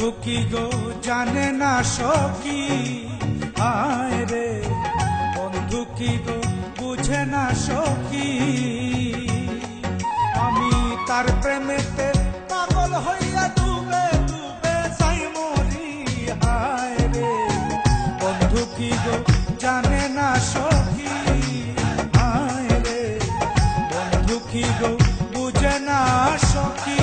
গো, জানে না সখী আয় রে, বন্ধু কি গো, বুঝে না সখী আমি তার প্রেমেতে পাগল হইয়া ডুবে ডুবে যাই মরি। হায় রে, বন্ধু কি গো, জানে না সখী আয় রে, বন্ধু কি গো, বুঝে না সখী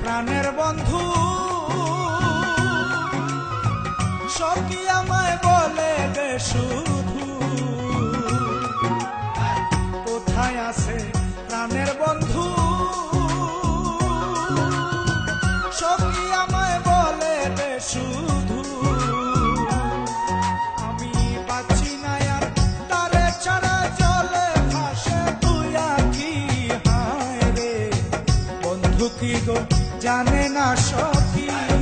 প্রাণের বন্ধু কি গো জানে না সখী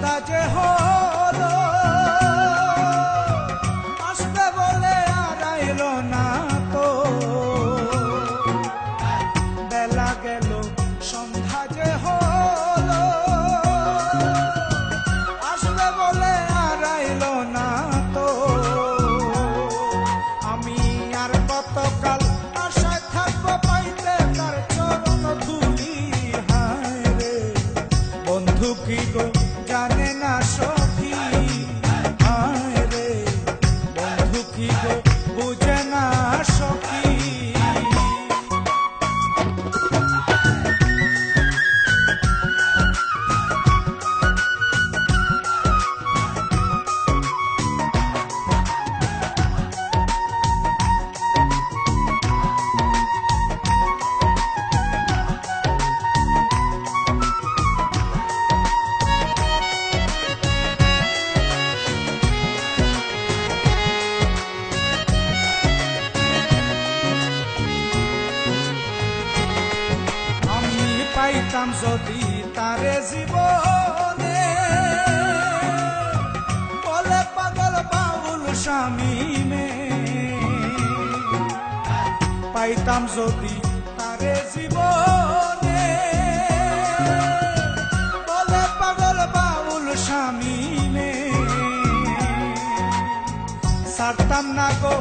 大家好。কি গো জানে না সখী পাইতাম যদি তারে জীবনে। বলে পাগল বাউল স্বামী মে পাইতাম যদি তারে জীবনে। বলে পাগল বাউল স্বামী মে সারতাম না গো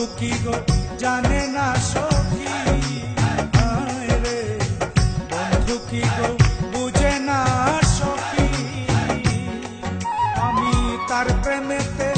দুঃখী গো জানে না সখী। রে বন্ধু গো বুঝে না সখী। আমি তার প্রেমেতে